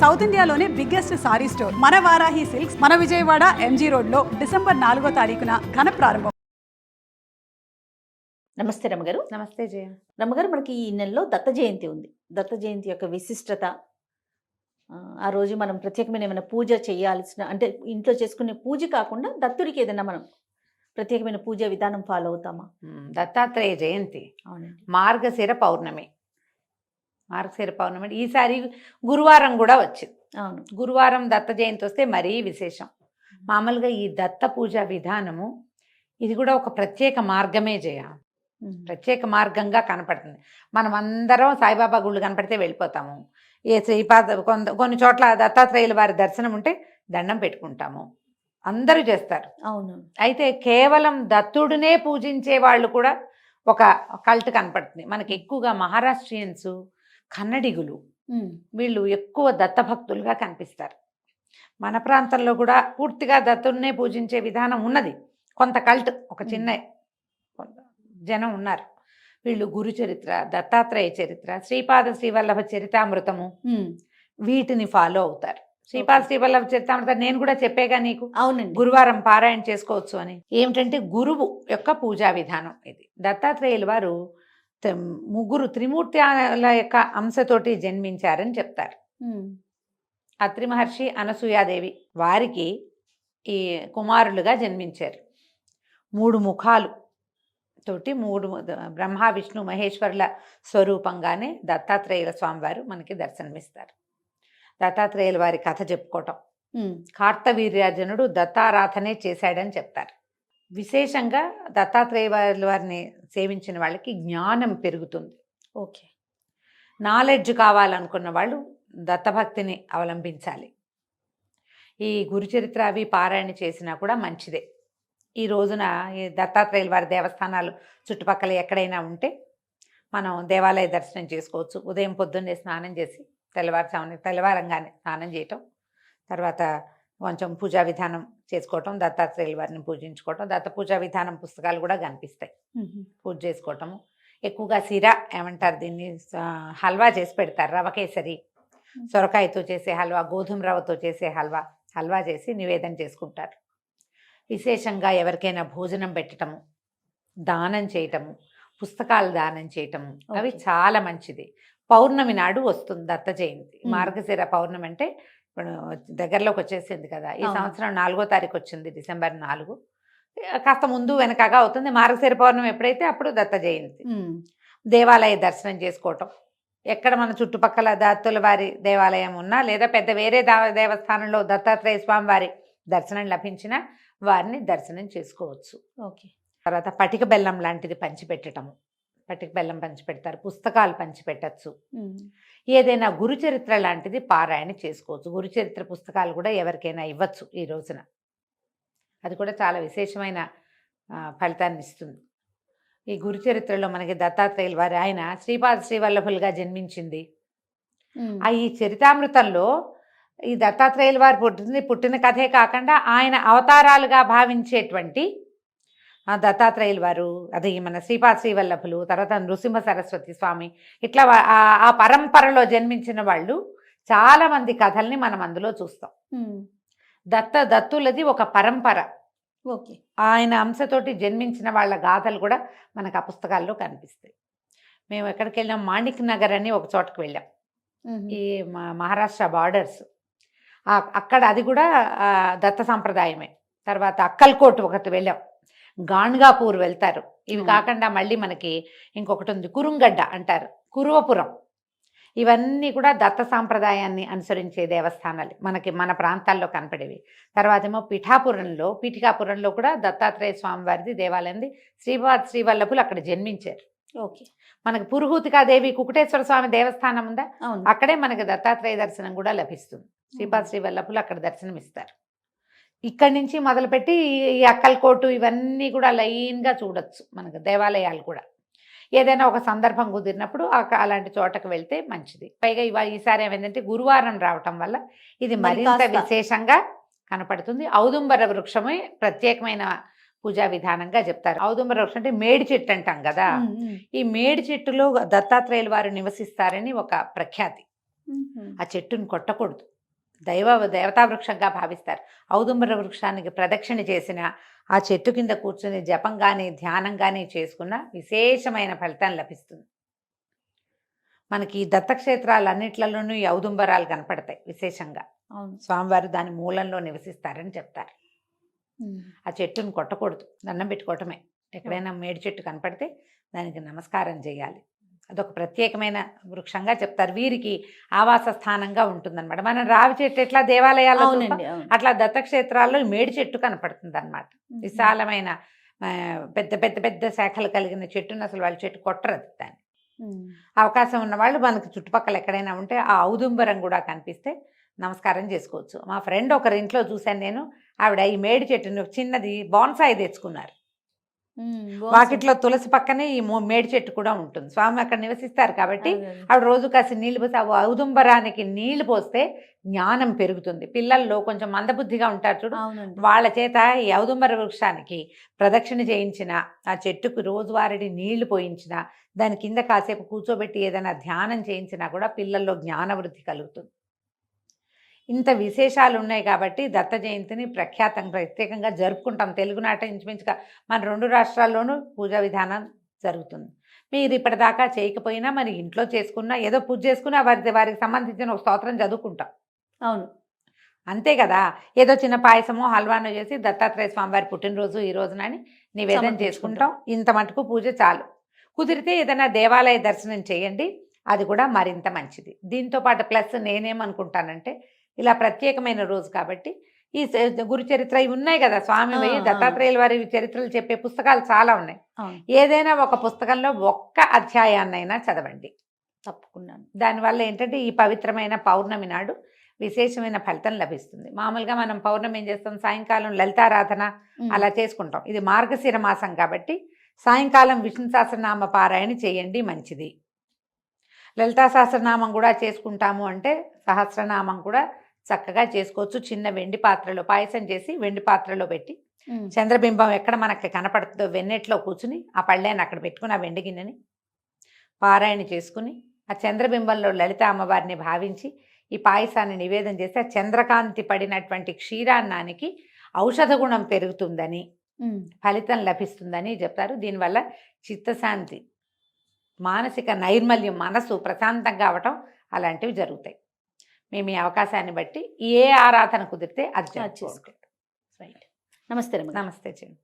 South ఇండియాలోనే biggest sorry store. మన Varahi silks మన విజయవాడ ఎంజీ రోడ్లో డిసెంబర్ నాలుగో తారీఖున ఘన ప్రారంభం. నమస్తే రమ్మగారు. నమస్తే జయ. రమ్మగారు మనకి ఈ నెలలో దత్త జయంతి ఉంది. దత్త జయంతి యొక్క విశిష్టత ఆ, రోజు మనం ప్రత్యేకమైన ఏమైనా పూజ చేయాల్సిన అంటే ఇంట్లో చేసుకునే పూజ కాకుండా దత్తుడికి ఏదైనా మనం ప్రత్యేకమైన పూజ విధానం ఫాలో అవుతామా? దత్తాత్రేయ జయంతి. మార్గశిర పౌర్ణమి. మార్గశిర పౌర్ణమి ఈసారి గురువారం కూడా వచ్చింది. అవును. గురువారం దత్త జయంతి వస్తే మరీ విశేషం. మామూలుగా ఈ దత్త పూజ విధానము ఇది కూడా ఒక ప్రత్యేక మార్గమే జయ. ఉమ్. ప్రత్యేక మార్గంగా కనపడుతుంది. మనం అందరం సాయిబాబా గుళ్ళు కనపడితే వెళ్ళిపోతాము. ఏ శ్రీపాద కొంత కొన్ని చోట్ల దత్తాత్రేయుల వారి దర్శనం ఉంటే దండం పెట్టుకుంటాము. అందరూ చేస్తారు. అవును. అయితే కేవలం దత్తుడినే పూజించే వాళ్ళు కూడా ఒక కల్ట్ కనపడుతుంది. మనకి ఎక్కువగా మహారాష్ట్రియన్స్ కన్నడిగులు. వీళ్ళు ఎక్కువ దత్తభక్తులుగా కనిపిస్తారు. మన ప్రాంతంలో కూడా పూర్తిగా దత్తుడినే పూజించే విధానం ఉన్నది. కొంత కల్ట్ ఒక చిన్న జనం ఉన్నారు. వీళ్ళు గురు చరిత్ర దత్తాత్రేయ చరిత్ర శ్రీపాద శ్రీవల్లభ చరితామృతము. వీటిని ఫాలో అవుతారు. శ్రీపాద శ్రీవల్లభ చరితామృతం నేను కూడా చెప్పేగా నీకు? అవునండి. గురువారం పారాయణ చేసుకోవచ్చు అని. ఏమిటంటే గురువు యొక్క పూజా విధానం ఇది. దత్తాత్రేయుల వారు ముగ్గురు త్రిమూర్తుల యొక్క అంశతోటి జన్మించారని చెప్తారు. అత్రి మహర్షి అనసూయాదేవి వారికి ఈ కుమారులుగా జన్మించారు. మూడు ముఖాలు తోటి మూడు బ్రహ్మ విష్ణు మహేశ్వరుల స్వరూపంగానే దత్తాత్రేయుల స్వామివారు మనకి దర్శనమిస్తారు. దత్తాత్రేయుల వారి కథ చెప్పుకోవటం. కార్తవీర్యార్జునుడు దత్తారాధనే చేశాడని చెప్తారు. విశేషంగా దత్తాత్రేయ వారి వారిని సేవించిన వాళ్ళకి జ్ఞానం పెరుగుతుంది. ఓకే. నాలెడ్జ్ కావాలనుకున్న వాళ్ళు దత్తభక్తిని అవలంబించాలి. ఈ గురుచరిత్ర అవి పారాయణ చేసినా కూడా మంచిదే. ఈ రోజున ఈ దత్తాత్రేయుల వారి దేవస్థానాలు చుట్టుపక్కల ఎక్కడైనా ఉంటే మనం దేవాలయ దర్శనం చేసుకోవచ్చు. ఉదయం పొద్దున్నే స్నానం చేసి తెల్లవారుజామున తెల్లవారంగానే స్నానం చేయటం తర్వాత కొంచెం పూజా విధానం చేసుకోవటం దత్తాత్రేయుల వారిని పూజించుకోవటం దత్త పూజా విధానం పుస్తకాలు కూడా కనిపిస్తాయి. పూజ చేసుకోవటము. ఎక్కువగా సిరా ఏమంటారు దీన్ని? హల్వా చేసి పెడతారు రవ కేసరి. సొరకాయతో చేసే హల్వా గోధుమ రవ్వతో చేసే హల్వా హల్వా చేసి నివేదన చేసుకుంటారు. విశేషంగా ఎవరికైనా భోజనం పెట్టటము దానం చేయటము పుస్తకాలు దానం చేయటము అవి. చాలా మంచిది. పౌర్ణమి నాడు వస్తుంది దత్త జయంతి. మార్గశిర పౌర్ణమి అంటే ఇప్పుడు దగ్గరలోకి వచ్చేసింది కదా. ఈ. సంవత్సరం నాలుగో తారీఖు వచ్చింది డిసెంబర్ నాలుగు. కాస్త ముందు వెనకగా అవుతుంది. మార్గశిర పౌర్ణమి ఎప్పుడైతే అప్పుడు దత్త జయంతి. దేవాలయ దర్శనం చేసుకోవటం. ఎక్కడ మన చుట్టుపక్కల దత్తుల వారి దేవాలయం ఉన్నా లేదా పెద్ద వేరే దేవస్థానంలో దత్తాత్రేయ స్వామి వారి దర్శనం లభించినా వారిని దర్శనం చేసుకోవచ్చు. ఓకే. తర్వాత పటిక బెల్లం లాంటిది పంచిపెట్టటము. పటిక బెల్లం పంచిపెడతారు పుస్తకాలు పంచిపెట్టచ్చు. ఉమ్. ఏదైనా గురుచరిత్ర లాంటిది పారాయణ చేసుకోవచ్చు. గురుచరిత్ర పుస్తకాలు కూడా ఎవరికైనా ఇవ్వచ్చు ఈ రోజున. అది కూడా చాలా విశేషమైన ఫలితాన్ని ఇస్తుంది. ఈ గురుచరిత్రలో మనకి దత్తాత్రేయుల వారి ఆయన శ్రీపాద శ్రీవల్లభులుగా జన్మించింది. ఆ ఈ చరితామృతంలో ఈ దత్తాత్రేయుల వారు పుట్టింది పుట్టిన కథే కాకుండా ఆయన అవతారాలుగా భావించేటువంటి దత్తాత్రేయుల వారు అది మన శ్రీపాద శ్రీవల్లభులు తర్వాత నృసింహ సరస్వతి స్వామి ఇట్లా ఆ- పరంపరలో జన్మించిన వాళ్ళు చాలా మంది కథల్ని మనం అందులో చూస్తాం. దత్త దత్తులది ఒక పరంపర. ఓకే. ఆయన అంశతోటి జన్మించిన వాళ్ళ గాథలు కూడా మనకు ఆ పుస్తకాల్లో కనిపిస్తాయి. మేము ఎక్కడికి వెళ్ళాం? మాణిక్ నగర్ అని ఒక చోటకి వెళ్ళాం. ఈ మహారాష్ట్ర బార్డర్స్ అక్కడ అది కూడా దత్త సంప్రదాయమే. తర్వాత అక్కల్కోట్ ఒకటి వెళ్ళాం. గాణ్గాపూర్ వెళ్తారు. ఇవి. కాకుండా మళ్ళీ మనకి ఇంకొకటి ఉంది కురుంగడ్డ అంటారు కురువపురం. ఇవన్నీ కూడా దత్త సాంప్రదాయాన్ని అనుసరించే దేవస్థానాలు మనకి మన ప్రాంతాల్లో కనపడేవి. తర్వాత ఏమో పిఠాపురంలో పీఠికాపురంలో కూడా దత్తాత్రేయ స్వామి వారిది దేవాలయంది. శ్రీపాద శ్రీవల్లభులు అక్కడ జన్మించారు. ఓకే. మనకి పురుహూతికాదేవి కుకుటేశ్వర స్వామి దేవస్థానం ఉందా? అవును. అక్కడే మనకి దత్తాత్రేయ దర్శనం కూడా లభిస్తుంది. శ్రీపాద శ్రీవల్లభులు అక్కడ దర్శనం ఇస్తారు ఇక్కడి నుంచి మొదలుపెట్టి ఈ అక్కల్కోటు ఇవన్నీ కూడా లైన్గా చూడొచ్చు మనకు దేవాలయాలు కూడా. ఏదైనా ఒక సందర్భం కుదిరినప్పుడు ఆ- అలాంటి చోటకు వెళ్తే మంచిది. పైగా ఇవా ఈసారి ఏమైందంటే గురువారం రావటం వల్ల ఇది మరి మరింత విశేషంగా కనపడుతుంది. ఔదుంబర వృక్షమే ప్రత్యేకమైన పూజా విధానంగా చెప్తారు. ఔదుంబర వృక్షం అంటే మేడి చెట్టు అంటాం కదా? ఈ మేడి చెట్టులో దత్తాత్రేయుల వారు నివసిస్తారని ఒక ప్రఖ్యాతి. ఆ చెట్టుని కొట్టకూడదు. దైవ దేవతా వృక్షంగా భావిస్తారు. ఔదుంబర వృక్షానికి ప్రదక్షిణ చేసిన ఆ చెట్టు కింద కూర్చుని జపం కానీ ధ్యానం కానీ చేసుకున్న విశేషమైన ఫలితం లభిస్తుంది. మనకి దత్తక్షేత్రాలన్నిట్లలోనూ ఈ ఔదుంబరాలు కనపడతాయి విశేషంగా. స్వామివారు దాని మూలంలో నివసిస్తారని చెప్తారు. ఆ చెట్టుని కొట్టకూడదు దండం పెట్టుకోవటమే. ఎక్కడైనా మేడి చెట్టు కనపడితే దానికి నమస్కారం చేయాలి. అదొక ప్రత్యేకమైన వృక్షంగా చెప్తారు. వీరికి ఆవాస స్థానంగా ఉంటుందన్నమాట. మనం రావి చెట్టు ఎట్లా దేవాలయాల్లో అట్లా దత్తక్షేత్రాల్లో మేడి చెట్టు కనపడుతుంది అనమాట విశాలమైన పెద్ద పెద్ద పెద్ద శాఖలు కలిగిన చెట్టును అసలు వాళ్ళ చెట్టు కొట్టరు దాన్ని. అవకాశం ఉన్న వాళ్ళు మనకు చుట్టుపక్కల ఎక్కడైనా ఉంటే ఆ ఔదుంబరం కూడా కనిపిస్తే నమస్కారం చేసుకోవచ్చు. మా ఫ్రెండ్ ఒకరి ఇంట్లో చూశాను నేను. ఆవిడ ఈ మేడి చెట్టుని చిన్నది బాన్సాయి తెచ్చుకున్నారు. వాకిట్లో తులసి పక్కనే ఈ మేడి చెట్టు కూడా ఉంటుంది. స్వామి అక్కడ నివసిస్తారు కాబట్టి. ఆవిడ రోజు కాసి నీళ్ళు పోసి ఔదుంబరానికి నీళ్ళు పోస్తే జ్ఞానం పెరుగుతుంది. పిల్లల్లో కొంచెం మందబుద్ధిగా ఉంటారు చూడు. వాళ్ళ చేత ఈ ఔదుంబర వృక్షానికి ప్రదక్షిణ చేయించిన ఆ చెట్టుకు రోజువారీ నీళ్ళు పోయించిన దాని కింద కాసేపు కూర్చోబెట్టి ఏదైనా ధ్యానం చేయించినా కూడా పిల్లల్లో జ్ఞాన వృద్ధి కలుగుతుంది. ఇంత విశేషాలు ఉన్నాయి కాబట్టి దత్త జయంతిని ప్రఖ్యాతం ప్రత్యేకంగా జరుపుకుంటాం. తెలుగునాట ఇంచుమించుగా మన రెండు రాష్ట్రాల్లోనూ పూజా విధానం జరుగుతుంది. మీరు ఇప్పటిదాకా చేయకపోయినా మరి ఇంట్లో చేసుకున్నా ఏదో పూజ చేసుకున్నా వారి వారికి సంబంధించిన ఒక స్తోత్రం చదువుకుంటాం. అవును. అంతే కదా? ఏదో చిన్న పాయసమో హల్వానో చేసి దత్తాత్రేయ స్వామివారి పుట్టినరోజు ఈ రోజున అని నివేదన. చేసుకుంటాం. ఇంత మటుకు పూజ చాలు. కుదిరితే ఏదైనా దేవాలయ దర్శనం చేయండి. అది కూడా మరింత మంచిది. దీంతో పాటు ప్లస్ నేనేమనుకుంటానంటే ఇలా ప్రత్యేకమైన రోజు కాబట్టి ఈ గురు చరిత్ర ఇవి ఉన్నాయి కదా స్వామి. దత్తాత్రేయుల వారి చరిత్రలు చెప్పే పుస్తకాలు చాలా ఉన్నాయి. ఏదైనా ఒక పుస్తకంలో ఒక్క అధ్యాయాన్నైనా చదవండి. తప్పకుండా దానివల్ల ఏంటంటే ఈ పవిత్రమైన పౌర్ణమి నాడు విశేషమైన ఫలితం లభిస్తుంది. మామూలుగా మనం పౌర్ణమి ఏం చేస్తాం? సాయంకాలం లలితారాధన. అలా చేసుకుంటాం. ఇది మార్గశిర మాసం కాబట్టి సాయంకాలం విష్ణు సహస్రనామ పారాయణ చేయండి మంచిది. లలితా సహస్రనామం కూడా చేసుకుంటాము అంటే సహస్రనామం కూడా చక్కగా చేసుకోవచ్చు చిన్న వెండి పాత్రలో పాయసం చేసి వెండి పాత్రలో పెట్టి. చంద్రబింబం ఎక్కడ మనకి కనపడుతుందో వెన్నెట్లో కూర్చుని ఆ పళ్ళేని అక్కడ పెట్టుకుని ఆ వెండి గిన్నెని పారాయణ చేసుకుని ఆ చంద్రబింబంలో లలిత అమ్మవారిని భావించి ఈ పాయసాన్ని నివేదన చేస్తే ఆ చంద్రకాంతి పడినటువంటి క్షీరాన్నానికి ఔషధ గుణం పెరుగుతుందని. ఫలితం లభిస్తుందని చెప్తారు దీనివల్ల చిత్తశాంతి మానసిక నైర్మల్యం మనసు ప్రశాంతంగా అవటం అలాంటివి జరుగుతాయి మేము ఈ అవకాశాన్ని బట్టి ఏ ఆరాధన కుదిరితే అది చేసుకోండి నమస్తే. నమస్తే చెండి